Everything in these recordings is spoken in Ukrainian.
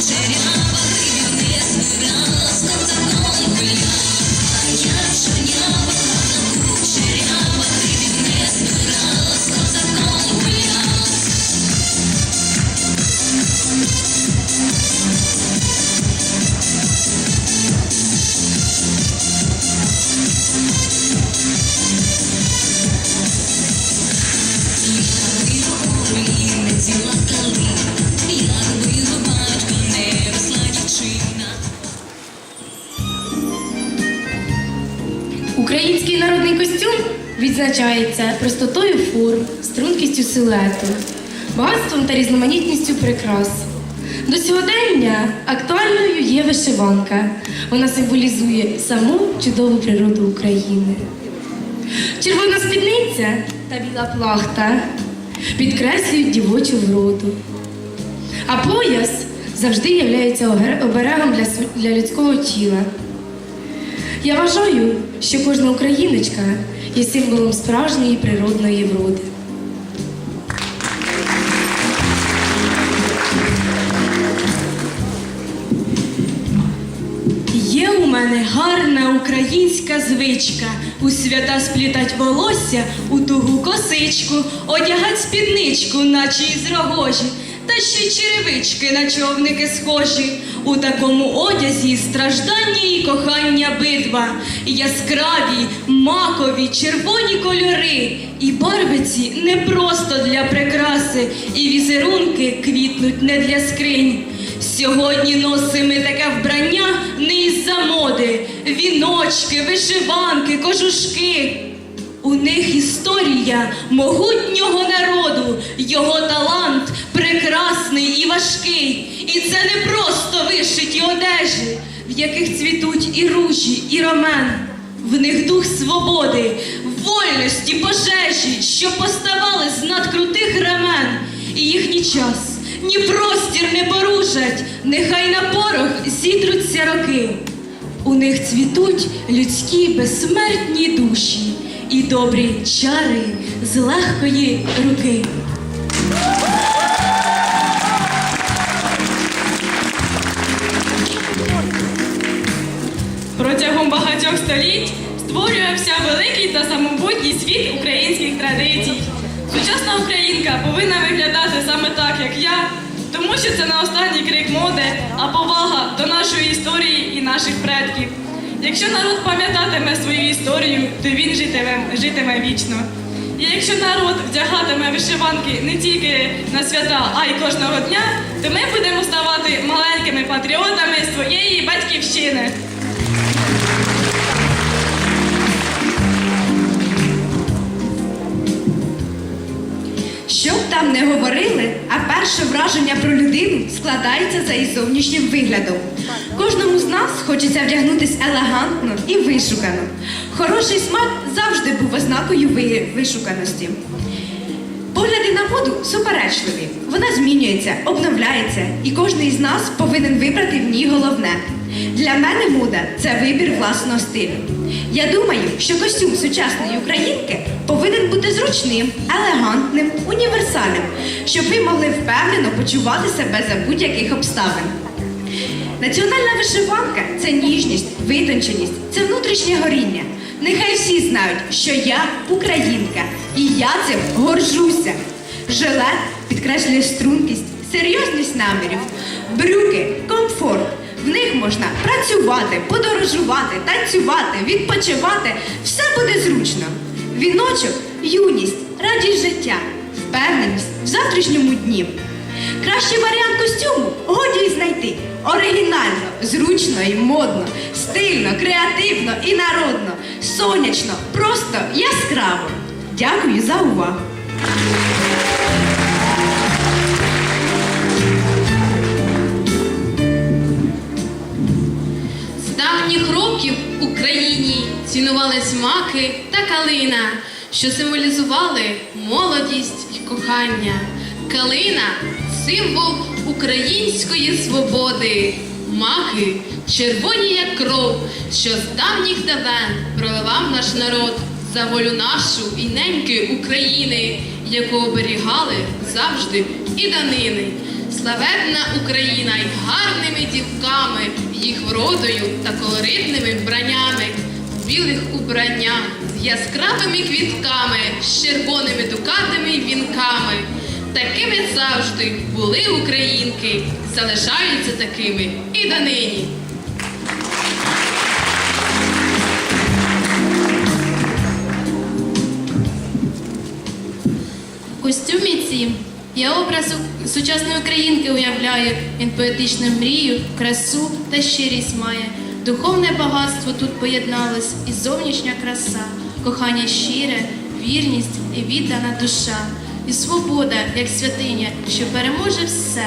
Через Відзначається простотою форм, стрункістю силуету, багатством та різноманітністю прикрас. До сьогодення актуальною є вишиванка. Вона символізує саму чудову природу України. Червона спідниця та біла плахта підкреслюють дівочу вроду. А пояс завжди є оберегом для людського тіла. Я вважаю, що кожна україночка є символом справжньої природної вроди. Є у мене гарна українська звичка. У свята сплітать волосся у тугу косичку, одягать спідничку, наче із рогожі, та ще черевички на човники схожі. У такому одязі страждання і кохання битва, яскраві, макові, червоні кольори, і барвиці не просто для прикраси, і візерунки квітнуть не для скринь. Сьогодні носимо таке вбрання не із-за моди, віночки, вишиванки, кожушки. У них історія могутнього народу, його це не просто вишиті одежі, в яких цвітуть і ружі, і ромен. В них дух свободи, вольності, пожежі, що поставали з надкрутих ремен. І їхній час ні простір не порушать, нехай на порох зітруться роки. У них цвітуть людські безсмертні душі і добрі чари з легкої руки. Багатьох століть створювався великий та самобутній світ українських традицій. Сучасна українка повинна виглядати саме так, як я, тому що це не останній крик моди, а повага до нашої історії і наших предків. Якщо народ пам'ятатиме свою історію, то він житиме, житиме вічно. І якщо народ вдягатиме вишиванки не тільки на свята, а й кожного дня, то ми будемо ставати маленькими патріотами своєї батьківщини. Що б там не говорили, а перше враження про людину складається за її зовнішнім виглядом. Кожному з нас хочеться вдягнутися елегантно і вишукано. Хороший смак завжди був ознакою вишуканості. Погляди на моду суперечливі. Вона змінюється, обновляється, і кожен із нас повинен вибрати в ній головне. Для мене мода це вибір власного стилю. Я думаю, що костюм сучасної українки повинен бути зручним, елегантним, універсальним, щоб ви могли впевнено почувати себе за будь-яких обставин. Національна вишиванка це ніжність, витонченість, це внутрішнє горіння. Нехай всі знають, що я українка, і я цим горжуся. Жилет підкреслює стрункість, серйозність намірів, брюки, комфорт. В них можна працювати, подорожувати, танцювати, відпочивати. Все буде зручно. Віночок юність, радість життя, впевненість в завтрашньому дні. Кращий варіант костюму годі й знайти. Оригінально, зручно і модно, стильно, креативно і народно, сонячно, просто яскраво. Дякую за увагу. Років Україні цінувались маки та калина, що символізували молодість і кохання. Калина символ української свободи. Маки червоні, як кров, що з давніх давен проливав наш народ за волю нашу і неньки України, яку оберігали завжди і данини. Славетна Україна й гарними дівками, їх вродою та колоритними вбраннями, білих убраннях, з яскравими квітками, з червоними дукатами й вінками. Такими завжди були українки, залишаються такими і донині. Костюмі цім я образ у- сучасної українки уявляю. Він поетичну мрію, красу та щирість має. Духовне багатство тут поєдналось і зовнішня краса. кохання щире, вірність і віддана душа, і свобода, як святиня, що переможе все,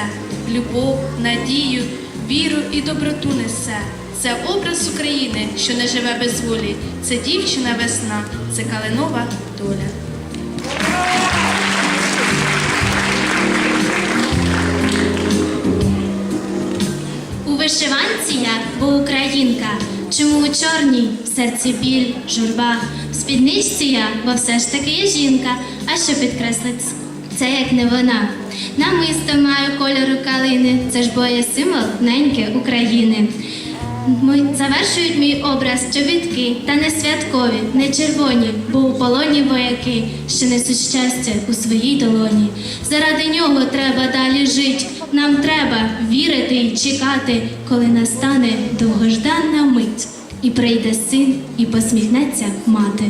любов, надію, віру і доброту несе. Це образ України, що не живе без волі. Це дівчина весна, це калинова доля. Вишиванці я, бо українка. Чому у чорній в серці біль, журба? В спідничці я, бо все ж таки є жінка. А що підкреслить це як не вона? Намисто маю кольору калини, це ж бо є символ неньки України. Завершують мій образ чобітки, та не святкові, не червоні, бо у полоні вояки, що несуть щастя у своїй долоні. Заради нього треба далі жить. Нам треба вірити і чекати, коли настане довгожданна мить, і прийде син, і посміхнеться мати.